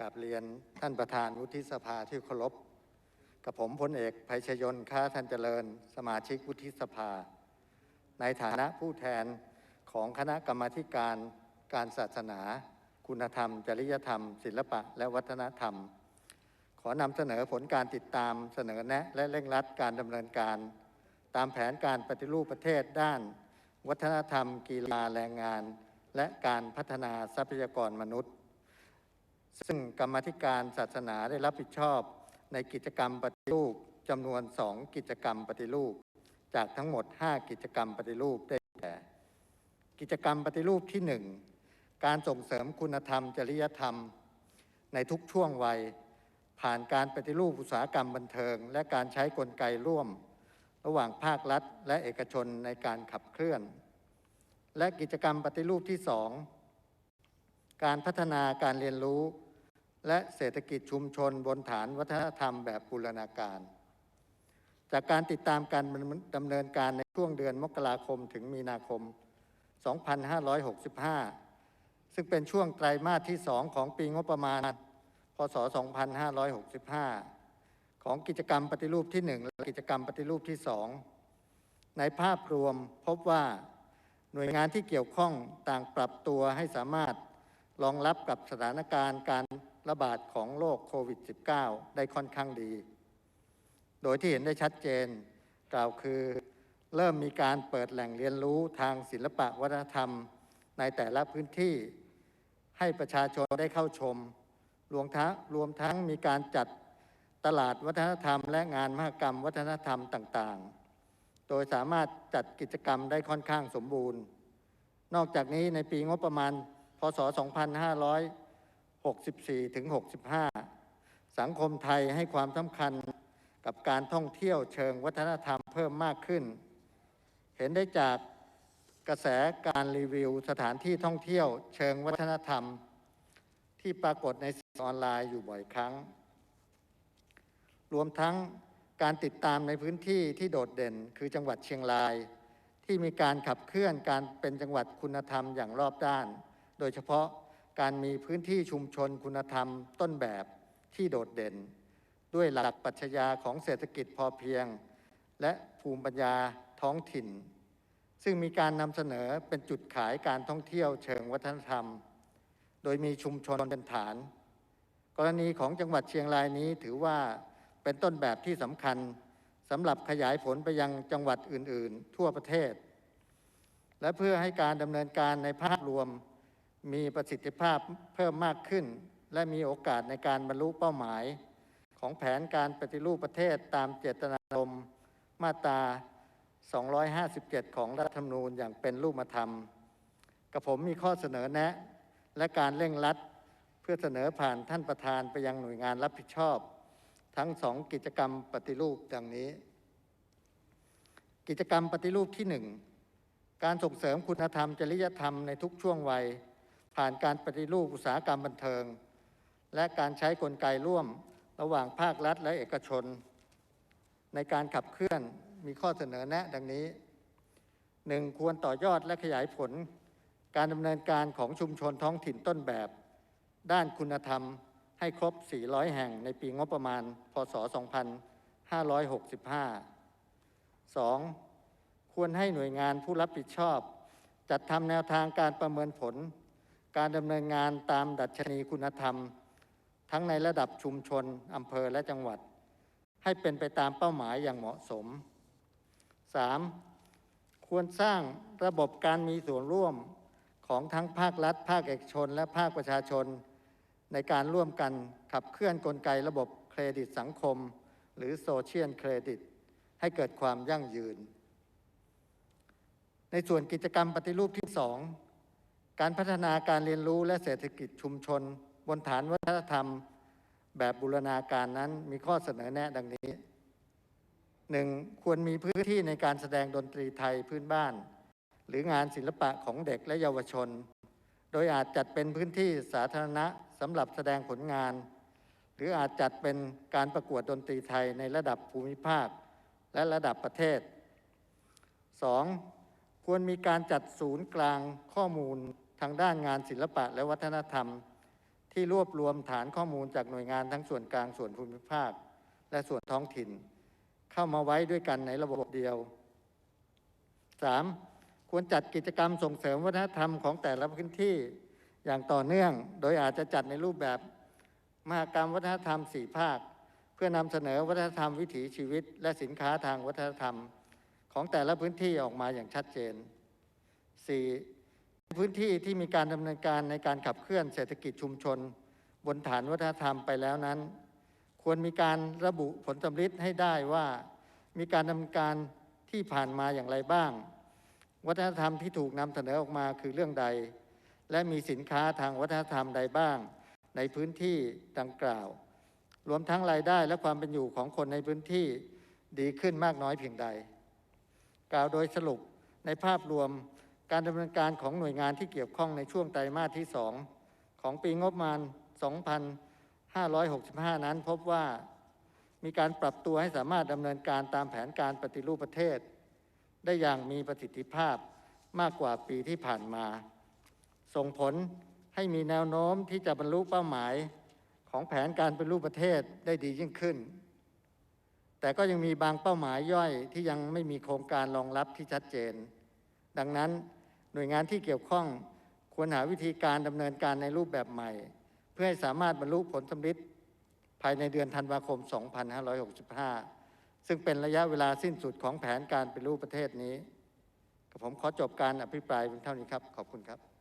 กับเรียนท่านประธานวุฒิสภาที่เคารพกับผมพลเอกไพชยน์ค้าทันเจริญ สมาชิกวุฒิสภา ในฐานะผู้แทนของคณะกรรมาการการศาสนา คุณธรรม จริยธรรม ศิลปะ และวัฒนธรรม ขอนำเสนอผลการติดตามเสนอแนะและเร่งรัดการดำเนินการ ตามแผนการปฏิรูปประเทศด้าน วัฒนธรรม กีฬาแรงงาน และการพัฒนาทรัพยากรมนุษย์ ซึ่งกรรมธิการศาสนาได้รับผิดชอบในกิจกรรมปฏิรูปจำนวน 2 กิจกรรมปฏิรูป จากทั้งหมด 5 กิจกรรมปฏิรูปได้แก่ กิจกรรมปฏิรูปที่ 1 การส่งเสริมคุณธรรม จริยธรรม ในทุกช่วงวัย ผ่านการปฏิรูปอุตสาหกรรมบันเทิง และการใช้กลไกร่วม ระหว่างภาครัฐ และเอกชนในการขับเคลื่อน และกิจกรรมปฏิรูปที่สองการพัฒนาการเรียนรู้ และเศรษฐกิจชุมชนบนฐานวัฒนธรรมแบบบูรณาการ จากการติดตามการดำเนินการในช่วงเดือนมกราคมถึงมีนาคม 2565 ซึ่งเป็นช่วงไตรมาสที่ 2 ของปีงบประมาณ พศ 2565 ของกิจกรรมปฏิรูปที่ 1 และกิจกรรมปฏิรูปที่ 2 ในภาพรวมพบว่าหน่วยงานที่เกี่ยวข้องต่างปรับตัวให้สามารถรองรับกับสถานการณ์การ ระบาดของโรคโควิด -19 ได้ค่อนข้างดี โดยที่เห็นได้ชัดเจนกล่าวคือ เริ่มมีการเปิดแหล่งเรียนรู้ทางศิลปะวัฒนธรรม ในแต่ละพื้นที่ ให้ประชาชนได้เข้าชม รวมทั้งรวมทั้งมีการจัดตลาดวัฒนธรรม และงานมหกรรมวัฒนธรรมต่างๆ โดยสามารถจัดกิจกรรมได้ค่อนข้างสมบูรณ์ นอกจากนี้ในปีงบประมาณพศ 2500 64ถึง65 สังคมไทยให้ความสำคัญกับการท่องเที่ยวเชิงวัฒนธรรมเพิ่มมากขึ้น เห็นได้จากกระแสการรีวิวสถานที่ท่องเที่ยวเชิงวัฒนธรรม ที่ปรากฏในสื่อออนไลน์อยู่บ่อยครั้ง รวมทั้งการติดตามในพื้นที่ที่โดดเด่นคือจังหวัดเชียงราย ที่มีการขับเคลื่อนการเป็นจังหวัดคุณธรรมอย่างรอบด้าน โดยเฉพาะ การมีพื้นที่ชุมชนคุณธรรมต้นแบบที่โดดเด่น ด้วยหลักปรัชญาของเศรษฐกิจพอเพียง และภูมิปัญญาท้องถิ่น ซึ่งมีการนำเสนอเป็นจุดขายการท่องเที่ยวเชิงวัฒนธรรม โดยมีชุมชนเป็นฐาน กรณีของจังหวัดเชียงรายนี้ถือว่าเป็นต้นแบบที่สำคัญสำหรับขยายผลไปยังจังหวัดอื่น ๆ ทั่วประเทศ และเพื่อให้การดำเนินการในภาพรวม มีประสิทธิภาพเพิ่มมากขึ้น และมีโอกาสในการบรรลุเป้าหมาย ของแผนการปฏิรูปประเทศตามเจตนารมณ์มาตรา 257 ของรัฐธรรมนูญอย่างเป็นรูปธรรมกับผมมีข้อเสนอแนะ และการเร่งรัด เพื่อเสนอผ่านท่านประธานไปยังหน่วยงานรับผิดชอบ ทั้งสองกิจกรรมปฏิรูปดังนี้ กิจกรรมปฏิรูปที่หนึ่งการส่งเสริมคุณธรรมจริยธรรมในทุกช่วงวัย ผ่านการปฏิรูปอุตสาหกรรมบันเทิง และการใช้กลไกร่วมระหว่างภาครัฐและเอกชน ในการขับเคลื่อนมีข้อเสนอแนะดังนี้หนึ่งควรต่อยอดและขยายผล การดำเนินการของชุมชนท้องถิ่นต้นแบบ ด้านคุณธรรมให้ครบ 400 แห่งในปีงบประมาณ พศ 2565 2. ควรให้หน่วยงานผู้รับผิดชอบ จัดทำแนวทางการประเมินผล การดำเนินงานตามดัชนีคุณธรรม ทั้งในระดับชุมชนอำเภอและจังหวัด ให้เป็นไปตามเป้าหมายอย่างเหมาะสม 3. ควรสร้างระบบการมีส่วนร่วมของทั้งภาครัฐ ภาคเอกชน และภาคประชาชน ในการร่วมกันขับเคลื่อนกลไกระบบเครดิตสังคม หรือโซเชียลเครดิต ให้เกิดความยั่งยืน ในส่วนกิจกรรมปฏิรูปที่สอง การพัฒนาการเรียนรู้และเศรษฐกิจชุมชน บนฐานวัฒนธรรมแบบบูรณาการนั้นมีข้อเสนอแนะดังนี้หนึ่งควรมีพื้นที่ในการแสดงดนตรีไทยพื้นบ้าน หรืองานศิลปะของเด็กและเยาวชน โดยอาจจัดเป็นพื้นที่สาธารณะสำหรับแสดงผลงาน หรืออาจจัดเป็นการประกวดดนตรีไทยในระดับภูมิภาค และระดับประเทศ 2. ควรมีการจัดศูนย์กลางข้อมูล ทางด้านงานศิลปะและวัฒนธรรม ที่รวบรวมฐานข้อมูลจากหน่วยงานทั้งส่วนกลางส่วนภูมิภาค และส่วนท้องถิ่น เข้ามาไว้ด้วยกันในระบบเดียว 3. ควรจัดกิจกรรมส่งเสริมวัฒนธรรมของแต่ละพื้นที่อย่างต่อเนื่อง โดยอาจจะจัดในรูปแบบมหกรรมวัฒนธรรมสี่ภาค เพื่อนำเสนอวัฒนธรรมวิถีชีวิต และสินค้าทางวัฒนธรรม ของแต่ละพื้นที่ออกมาอย่างชัดเจน 4. พื้นที่ที่มีการดำเนินการในการขับเคลื่อนเศรษฐกิจชุมชน บนฐานวัฒนธรรมไปแล้วนั้น ควรมีการระบุผลสำลิดให้ได้ว่า มีการดำเนินการที่ผ่านมาอย่างไรบ้าง วัฒนธรรมที่ถูกนำเสนอออกมาคือเรื่องใด และมีสินค้าทางวัฒนธรรมใดบ้าง ในพื้นที่ดังกล่าว รวมทั้งรายได้และความเป็นอยู่ของคนในพื้นที่ดีขึ้นมากน้อยเพียงใด กล่าวโดยสรุปในภาพรวม การดำเนินการของหน่วยงานที่เกี่ยวข้องในช่วงไตรมาสที่ 2 ของปีงบประมาณ 2,565 นั้นพบว่ามีการปรับตัวให้สามารถดำเนินการตามแผนการปฏิรูปประเทศ ได้อย่างมีประสิทธิภาพมากกว่าปีที่ผ่านมา ส่งผลให้มีแนวโน้มที่จะบรรลุเป้าหมายของแผนการป็นรูปประเทศได้ดียิ่งขึ้น แต่ก็ยังมีบางเป้าหมายย่อยที่ยังไม่มีโครงการรองรับที่ชัดเจน ดังนั้น หน่วยงานที่เกี่ยวข้องควรหาวิธีการดำเนินการในรูปแบบใหม่ เพื่อให้สามารถบรรลุผลสำลิดภายในเดือนธันวาคม 2565 ซึ่งเป็นระยะเวลาสิ้นสุดของแผนการเป็นรูปประเทศนี้ กับผมขอจบการอภิปรายเพียงเท่านี้ครับ ขอบคุณครับ